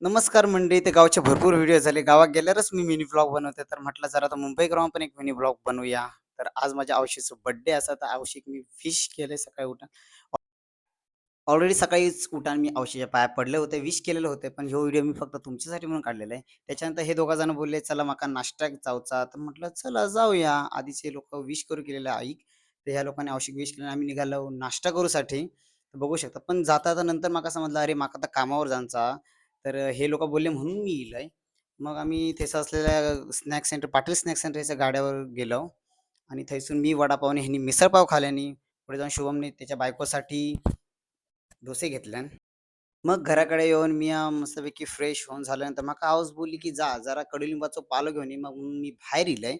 नमस्कार मंडळी. ते गावचे भरपूर व्हिडिओ झाले. गावात गेल्यावरच मी मिनी ब्लॉग बनवते. तर म्हटलं जरा आता मुंबई ग्राउंड पण एक मिनी ब्लॉग बनवूया. तर आज माझ्या आवशीचं बर्थडे असा तर आवशीक मी विश केले सकाळी उठून. ऑलरेडी सकाळीच उठान मी आवशीच्या पाया पडले होते, विश केलेलं होते. पण ह्यो व्हिडिओ मी फक्त तुमच्यासाठी म्हणून काढलेला आहे. त्याच्यानंतर हे दोघं जण बोलले, "चला माका नाश्त्याक जाऊचा." तर म्हटलं, "चला जाऊया." आधीचे लोक विश करू केलेले ऐक. तर ह्या लोकांनी आवश्यक विश केलं आम्ही निघालो नाश्ता करूसाठी. बघू शकता. पण जाता नंतर माका समजलं, अरे माका आता कामावर जायचा. तर हे लोकं बोलले म्हणून मी इलोय. मग आम्ही थैसं असलेल्या snack centre Patil snack centre गाड्यावर गेलो आणि थैसून मी वडापाव आणि ह्यांनी मिसळपाव खाल्ल्यानी. पुढे जाऊन शुभमने त्याच्या बायकोसाठी डोसे घेतल्यान. मग घराकडे येऊन मी मस्तपैकी फ्रेश होऊन झाल्यानंतर माका आऊस बोलली, की "जा जरा कडुलिंबाचं पालो घेऊन मग मी बाहेर इलंय.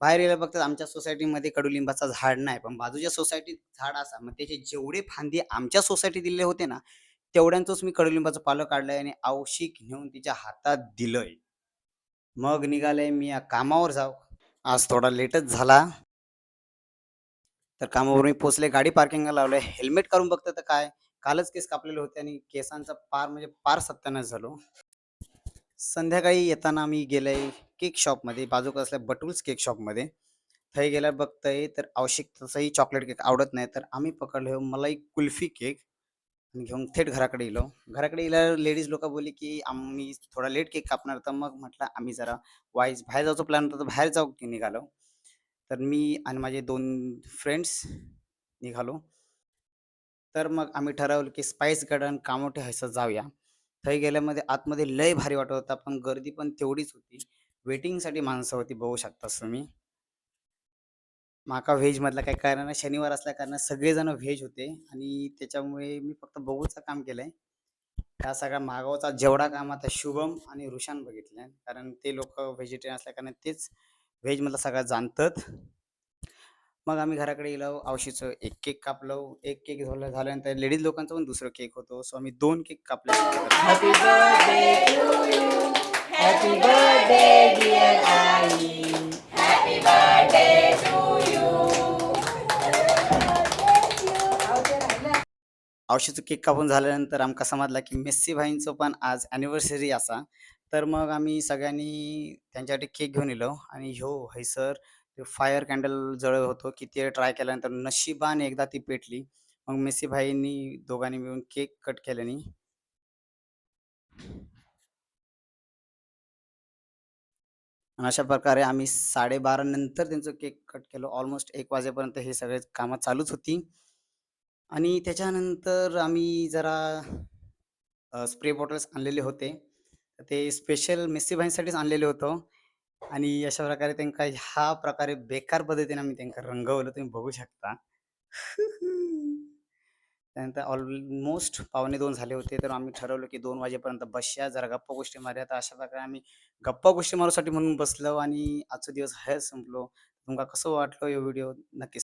बाहेर गेल्यावर बघतात आमच्या सोसायटीमध्ये कडुलिंबाचं झाड नाही. पण बाजूच्या सोसायटीत झाड असा. मग त्याचे जेवढे फांदी आमच्या सोसायटी दिले होते ना, तेवढ्यांचंच मी कडुलिंबाचं पालं काढलंय आणि औषिक घेऊन तिच्या हातात दिलंय. मग निघालोय मी या कामावर जाऊ. आज थोडा लेटच झाला. तर कामावर मी पोचले गाडी पार्किंगला लावलंय. हेल्मेट काढून बघतो तर काय, कालच केस कापलेले होते आणि केसांचा पार म्हणजे पार सत्यानाश झालो. संध्याकाळी येताना मी गेलोय केक शॉपमध्ये, बाजूक असल्या बटूल्स केक शॉपमध्ये. थंय गेल्यावर बघतंय तर आवश्यक तसंही चॉकलेट केक आवडत नाही. तर आम्ही पकडलो हो, मलाई कुल्फी केक आणि घेऊन थेट घराकडे गेलो. घराकडे गेल्यावर लेडीज लोकं बोलली, की आम्ही थोडा लेट केक कापणार. तर मग म्हटलं आम्ही जरा वाईज बाहेर जायचा प्लॅन होता, तर बाहेर जाऊ की निघालो. तर मी आणि माझे दोन फ्रेंड्स निघालो. तर मग आम्ही ठरवलं, की स्पाइस गार्डन कामोठे ह्याचं जाऊया. थंय गेल्यामध्ये आतमध्ये लय भारी वाटत होता. पण गर्दी पण तेवढीच होती. वेटिंगसाठी माणसं होती बघू शकतास तुम्ही. माका व्हेजमधलं काही कारण शनिवार असल्या कारणाने सगळेजण व्हेज होते आणि त्याच्यामुळे मी फक्त बघूचं काम केलंय. त्या सगळ्या मागवचा जेवढा काम आता शुभम आणि रुशान बघितलंय. कारण ते लोक व्हेजिटेरियन असल्या कारण तेच व्हेजमधलं सगळं जाणतात. मग आम्ही घराकडे गेलो. औशीचं एक केक कापलो. एक केक झालं झाल्यानंतर लेडीज लोकांचा पण दुसरा केक होतो. सो आम्ही दोन केक कापले. हॅपी बर्थडे औषध केक कापून झाल्यानंतर आमका समजला, की मेस्सी भाईंचं पण आज अॅनिव्हर्सरी असा. तर मग आम्ही सगळ्यांनी त्यांच्यासाठी केक घेऊन येलो आणि ह्यो हैसर फायर कॅन्डल जळत होतो, की ते ट्राय केल्यानंतर नशिबाने एकदा ती पेटली. मग मेस्सी भाईंनी दोघांनी मिळून केक कट केल्याने अशा प्रकारे आम्ही 12:30 नंतर त्यांचं केक कट केलं. ऑलमोस्ट एक वाजेपर्यंत हे सगळे कामं चालूच होती. आणि त्याच्यानंतर आम्ही जरा स्प्रे बॉटल्स आणलेले होते. तर ते स्पेशल मेस्सी भाईंसाठीच आणलेले होतो आणि अशा प्रकारे त्यांका ह्या प्रकारे बेकार पद्धतीने आम्ही त्यांना रंगवलं तुम्ही बघू शकता. त्यानंतर ऑलमोस्ट पावणे दोन झाले होते. तर आम्ही ठरवलं, की दोन वाजेपर्यंत बसया जरा गप्पा-गोष्टी मारूया. तर अशा प्रकारे आम्ही गप्पा-गोष्टी मारूसाठी म्हणून बसलो आणि आजचा दिवस हे संपलो. तुमका कसं वाटलं हे व्हिडिओ नक्की